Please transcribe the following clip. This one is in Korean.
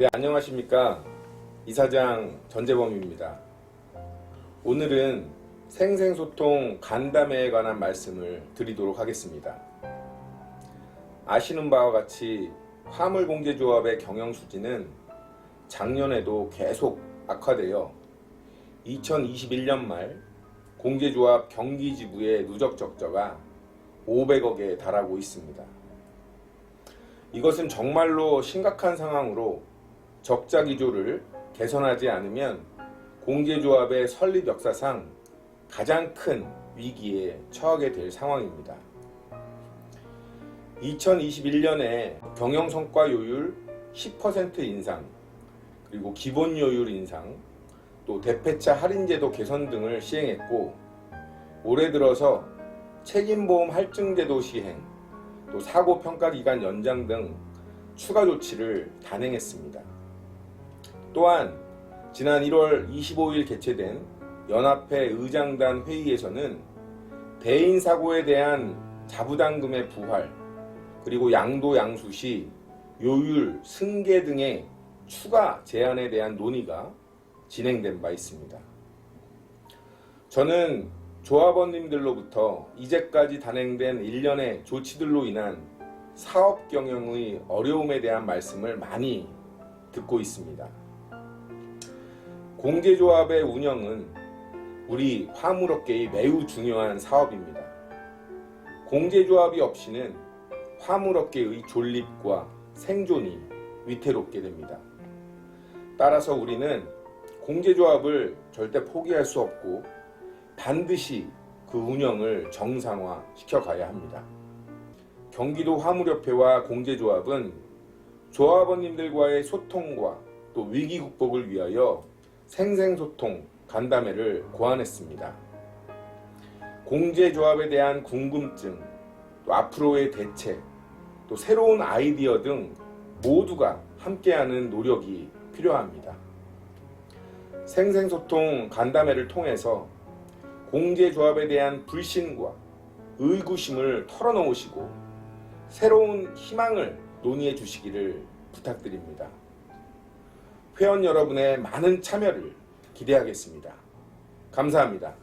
네, 안녕하십니까. 이사장 전재범입니다. 오늘은 생생소통 간담회에 관한 말씀을 드리도록 하겠습니다. 아시는 바와 같이 화물공제조합의 경영 수지는 작년에도 계속 악화되어 2021년 말 공제조합 경기지부의 누적 적자가 500억에 달하고 있습니다. 이것은 정말로 심각한 상황으로 적자 기조를 개선하지 않으면 공제조합의 설립 역사상 가장 큰 위기에 처하게 될 상황입니다. 2021년에 경영 성과 요율 10% 인상, 그리고 기본 요율 인상, 또 대패차 할인제도 개선 등을 시행했고, 올해 들어서 책임보험 할증제도 시행, 또 사고 평가 기간 연장 등 추가 조치를 단행했습니다. 또한 지난 1월 25일 개최된 연합회 의장단 회의에서는 대인 사고에 대한 자부담금의 부활 그리고 양도 양수 시 요율 승계 등의 추가 제한에 대한 논의가 진행된 바 있습니다. 저는 조합원님들로부터 이제까지 단행된 일련의 조치들로 인한 사업 경영의 어려움에 대한 말씀을 많이 듣고 있습니다. 공제조합의 운영은 우리 화물업계의 매우 중요한 사업입니다. 공제조합이 없이는 화물업계의 존립과 생존이 위태롭게 됩니다. 따라서 우리는 공제조합을 절대 포기할 수 없고 반드시 그 운영을 정상화 시켜가야 합니다. 경기도 화물협회와 공제조합은 조합원님들과의 소통과 또 위기 극복을 위하여 생생소통 간담회를 고안했습니다. 공제조합에 대한 궁금증, 또 앞으로의 대책, 또 새로운 아이디어 등 모두가 함께하는 노력이 필요합니다. 생생소통 간담회를 통해서 공제조합에 대한 불신과 의구심을 털어놓으시고 새로운 희망을 논의해 주시기를 부탁드립니다. 회원 여러분의 많은 참여를 기대하겠습니다. 감사합니다.